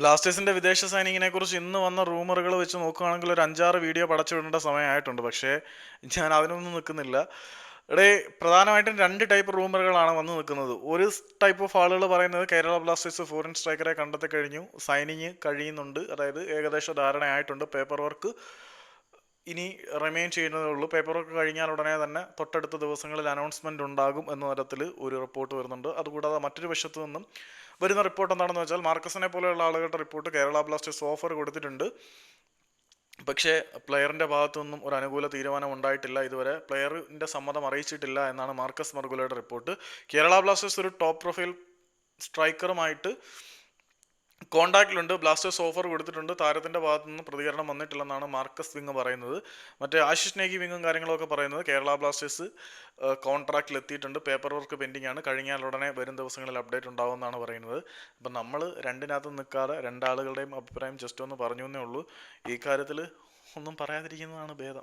ബ്ലാസ്റ്റേഴ്സിന്റെ വിദേശ സൈനിങ്ങിനെ കുറിച്ച് ഇന്ന് വന്ന റൂമറുകൾ വെച്ച് നോക്കുകയാണെങ്കിൽ ഒരു അഞ്ചാറ് വീഡിയോ പടച്ചു വിടേണ്ട സമയമായിട്ടുണ്ട്. പക്ഷേ ഞാൻ അതിനൊന്നും നിൽക്കുന്നില്ല. ഇവിടെ പ്രധാനമായിട്ടും രണ്ട് ടൈപ്പ് റൂമറുകളാണ് വന്ന് നിൽക്കുന്നത്. ഒരു ടൈപ്പ് ഓഫ് ആളുകൾ പറയുന്നത് കേരള ബ്ലാസ്റ്റേഴ്സ് ഫോറിൻ സ്ട്രൈക്കറെ കണ്ടെത്തി കഴിഞ്ഞു. സൈനിങ് കഴിയുന്നുണ്ട്. അതായത് ഏകദേശ ധാരണയായിട്ടുണ്ട്. പേപ്പർ വർക്ക് ഇനി റിമെയിൻ ചെയ്യുന്നതേ ഉള്ളൂ. പേപ്പർ വർക്ക് കഴിഞ്ഞാൽ ഉടനെ തന്നെ തൊട്ടടുത്ത ദിവസങ്ങളിൽ അനൗൺസ്മെന്റ് ഉണ്ടാകും എന്ന തരത്തിൽ ഒരു റിപ്പോർട്ട് വരുന്നുണ്ട്. അതുകൂടാതെ മറ്റൊരു വശത്തു നിന്നും വരുന്ന റിപ്പോർട്ട് എന്താണെന്ന് വെച്ചാൽ മാർക്കസിനെ പോലെയുള്ള ആളുകളുടെ റിപ്പോർട്ട് കേരള ബ്ലാസ്റ്റേഴ്സ് ഓഫർ കൊടുത്തിട്ടുണ്ട്. പക്ഷേ പ്ലെയറിന്റെ ഭാഗത്തു നിന്നും ഒരു അനുകൂല തീരുമാനം ഉണ്ടായിട്ടില്ല. ഇതുവരെ പ്ലെയറിന്റെ സമ്മതം അറിയിച്ചിട്ടില്ല എന്നാണ് മാർക്കസ് മർഗുലയുടെ റിപ്പോർട്ട് കേരള ബ്ലാസ്റ്റേഴ്സ് ഒരു ടോപ്പ് പ്രൊഫൈൽ സ്ട്രൈക്കറുമായിട്ട് കോണ്ടാക്റ്റിലുണ്ട് ബ്ലാസ്റ്റേഴ്സ് ഓഫർ കൊടുത്തിട്ടുണ്ട്. താരത്തിന്റെ ഭാഗത്തു നിന്ന് പ്രതികരണം വന്നിട്ടില്ലെന്നാണ് മാർക്കസ് വിങ് പറയുന്നത്. മറ്റേ ആശിഷ് നേഗി വിങ്ങും കാര്യങ്ങളൊക്കെ പറയുന്നത് കേരള ബ്ലാസ്റ്റേഴ്സ് കോൺട്രാക്റ്റിൽ എത്തിയിട്ടുണ്ട് പേപ്പർ വർക്ക് പെൻഡിങ് ആണ് കഴിഞ്ഞാൽ ഉടനെ വരും ദിവസങ്ങളിൽ അപ്ഡേറ്റ് ഉണ്ടാവുമെന്നാണ് പറയുന്നത്. അപ്പം നമ്മൾ രണ്ടിനകത്ത് നിൽക്കാതെ രണ്ടാളുകളുടെയും അഭിപ്രായം ജസ്റ്റ് ഒന്ന് പറഞ്ഞു എന്നേ ഉള്ളൂ. ഈ കാര്യത്തിൽ ഒന്നും പറയാതിരിക്കുന്നതാണ് ഭേദം.